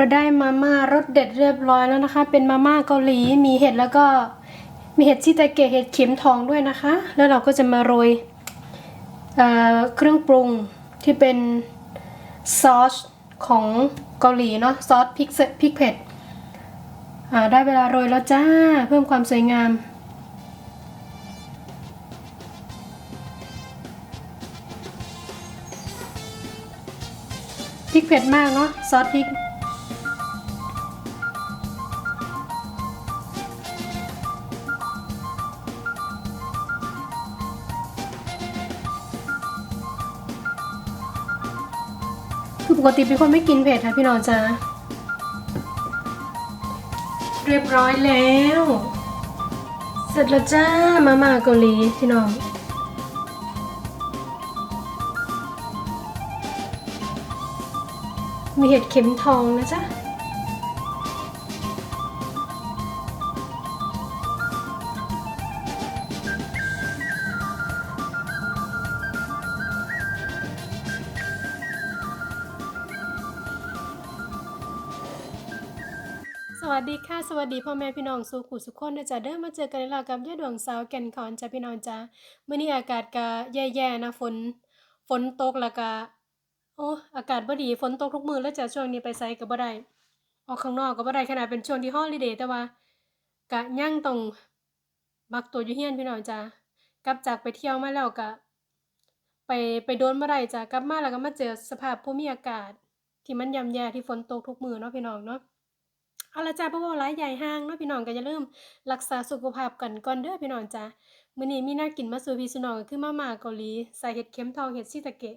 เราได้มาม่ารสเด็ดเรียบร้อยแล้วนะคะ เป็นมาม่าเกาหลีมีเห็ดแล้วก็มีเห็ดชิตาเกะเห็ดเข็มทองด้วยนะคะ แล้วเราก็จะมาโรยเเครื่องปรุงที่เป็นซอสของเกาหลีเนาะซอสพริกเพริกเผ็ดได้เวลาโรยแล้วจ้าเพิ่มความสวยงามพริกเผ็ดมากเนาะซอสพริก ปกติเป็นคนไม่กินเผ็ดค่ะพี่น้องจ้าเรียบร้อยแล้ว เสร็จแล้วจ้ามาม่าเกาหลีพี่น้องมีเห็ดเข็มทองนะจ๊ะ วัสดีค่ะสวัสดีพ่อแม่พี่น้องสู่ขู่สุขคนนะจ๊ะเดินมาเจอกันแล้วกับยายดวงสาวแก่นขอนจ้ะพี่น้องจ้าเมื่อนี้อากาศก็แย่ๆนะฝนฝนตกแล้วก็โอ้อากาศบ่ดีฝนตกทุกมื้อแล้วจ้ะช่วงนี้ไปไสก็บ่ได้ออกข้างนอกก็บ่ได้ขนาดเป็นช่วงที่ฮอลิเดย์แต่ว่าก็ยังต้องมักตัวอยู่เฮียนพี่น้องจ้ากลับจากไปเที่ยวมาแล้วก็ไปไปโดนบ่ได้จ้ะกลับมาแล้วก็มาเจอสภาพภูมิอากาศ ที่มันย่ำแย่ที่ฝนตกทุกมื้อเนาะพี่น้องเนาะ เอาละจ้าพ่อว่าร้ายใหญ่ห้างเนาะพี่น้องก็อย่าลืมรักษาสุขภาพกันก่อนเด้อพี่น้องจ้ามื้อนี้มีน่ากินมาสู่พี่สู่น้องก็คือมาม่าเกาหลีใส่เห็ดเข็มทองเห็ดชิตาเกะ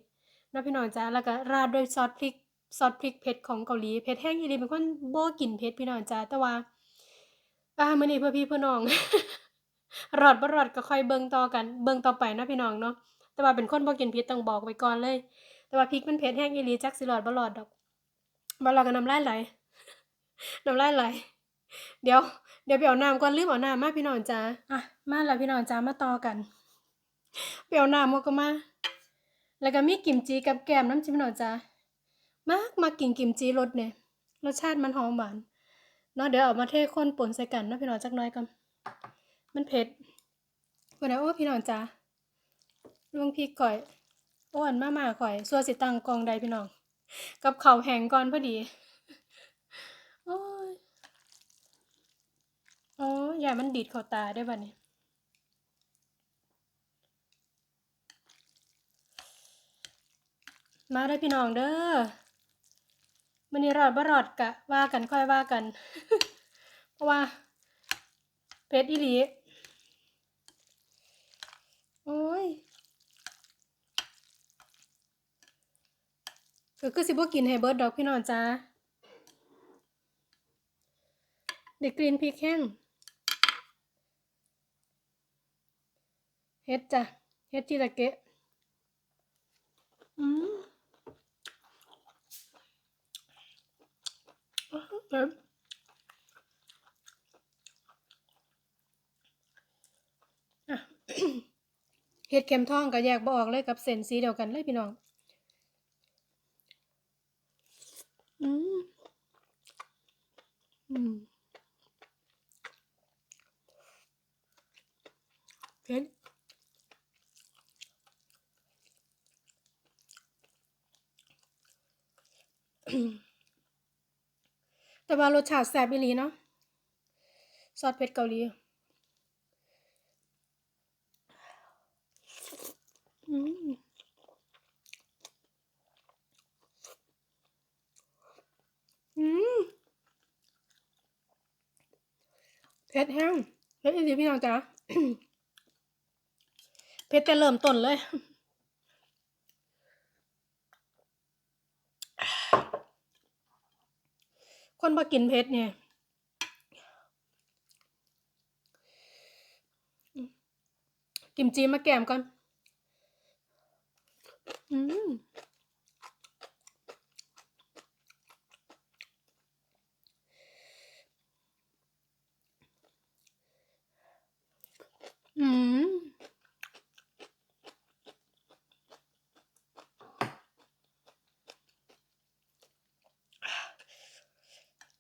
เนาะพี่น้องจ้าแล้วก็ราดด้วยซอสพริกซอสพริกเผ็ดของเกาหลีเผ็ดแห้งอีหลีเป็นคนบ่กินเผ็ดพี่น้องจ้าแต่ว่าอ่ามื้อนี้เพื่อพี่เพื่อน้องรอดบ่รอดก็ค่อยเบิ่งต่อกันเบิ่งต่อไปเนาะพี่น้องเนาะแต่ว่าเป็นคนบ่กินเผ็ดต้องบอกไว้ก่อนเลย แต่ว่าพริกมันเผ็ดแห้งอีหลีจักสิรอดบ่รอดดอกบ่รอดก็น้ำลายไหล น้ำลายไหลเดี๋ยว เดี๋ยวไปเอาน้ำก่อนลืมเอาน้ำมาพี่น้องจ้าอะมาแล้วพี่น้องจ้ามาต่อกันไปเอาน้ำมาก็มา แล้วก็มีกิมจิกับแกมน้ำจิ้มพี่น้องจ้ามากมากินกิมจิรสเนี่ยรสชาติมันหอมหวานเนาะเดี๋ยวเอามาเทข้นป่นใส่กันเนาะพี่น้องจักหน้อยก่อนมันเผ็ดวันนี้โอ้พี่น้องจ้าลวงพริกก่อยอ้วนมามาข่อยสัวสิตังกองใดพี่น้อง กับข้าวแห้งก่อนพอดี โอ้ย อ๋ออย่ามันดีดเขาตาได้บัดนี้มาได้พี่น้องเด้อมื้อนี้รอดบ่รอดกะ ว่ากันค่อยว่ากัน เพราะว่าเป็ดอีหลีโอ้ยก็คือสิบ่กินให้เบิร์ดดอกพี่น้องจ้าเด็กกรีนพริกแห้ง ฮ็ดจ้ะเฮ็ดจิตาเกะอืมอื้อเผ็ดอะเฮ็ดเข็มทองก็แยกบ่ออกเลยกับเส้นสีเดียวกันเลยพี่น้อง อืม อืมเผ็ด แต่ว่ารสชาติแซ่บอีหลีเนาะซอสเผ็ดเกาหลีอืมอืมเผ็ดแห้งเผ็ดอีหลีพี่น้องจ๋าเผ็ดแต่เริ่มต้นเลย คนบ่กินเผ็ดเนี่ยกิมจีมาแกมก่อน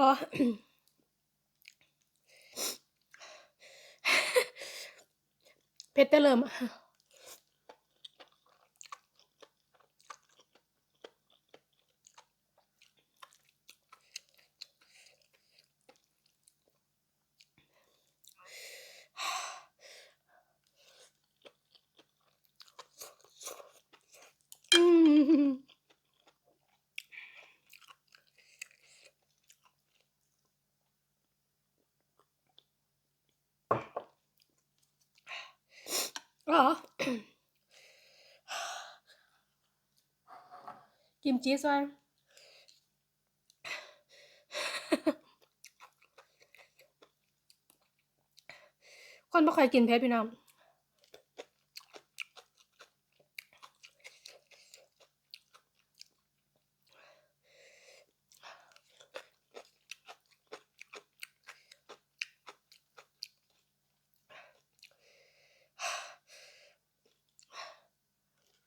อ๋อเผ็ดแต่เริ่ม อืม อ๋อกิมจิซอยคนบ่ค่อยกินเผ็ดพี่น้อง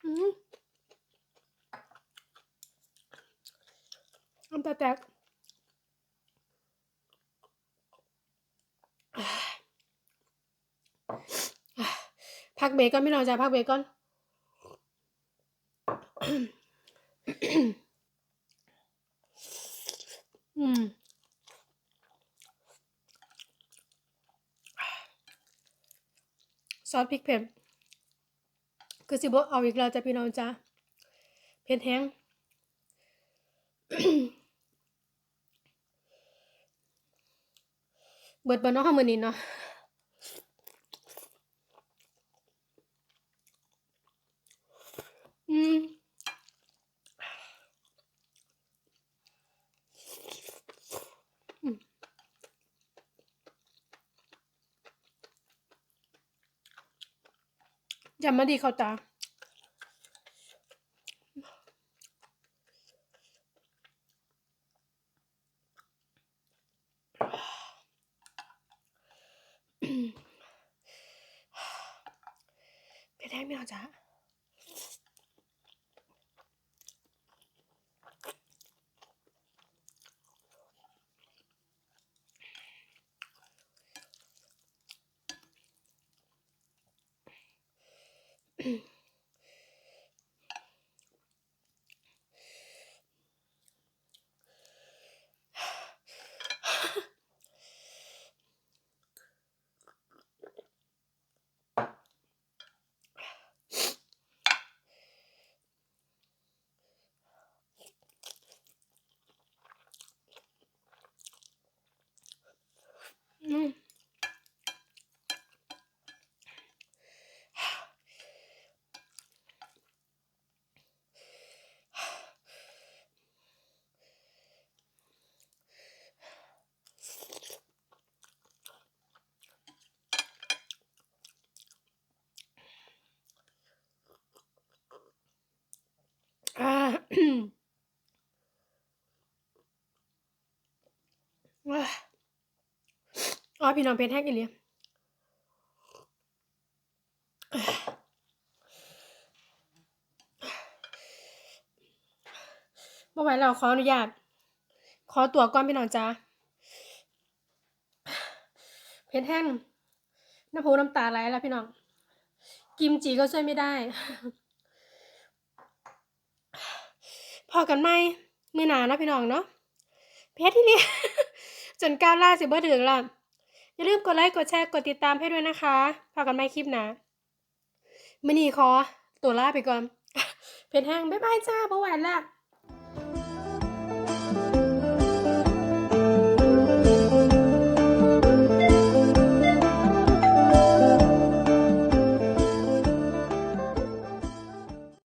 อืม น้ำตาแตกพักเบรกก่อนพี่น้องจ้าพักเบรกก่อนอืมซอสพริกเผ็ดคือสิบเอาอีกแล้วจ้ะพี่น้องจ้าเผ็ดแห้ง เบิดบนน้องมือนี้เนาะอืมอืมยำมาดีเข้าตา เผ็ด อ๋อพี่น้องเพชรแห้งอีหลีเมื่อไหร่เราขออนุญาต ขอตัวก่อนพี่น้องจ้าเพชรแห้งน้ำพูน้ำตาไหลแล้วพี่น้อง กิมจิก็ช่วยไม่ได้ พอกันไหมมือหนานะพี่น้องเนาะเพชรที่นี่ จนก้าวล่าสิบ่ถึงละอย่าลืมกดไลค์กดแชร์กดติดตามให้ด้วยนะคะพากันไม่คลิปหนะมื่อนี้ขอตัวลาไปก่อน เพชรแห้งบ๊ายบายจ้าบ่ไหวละ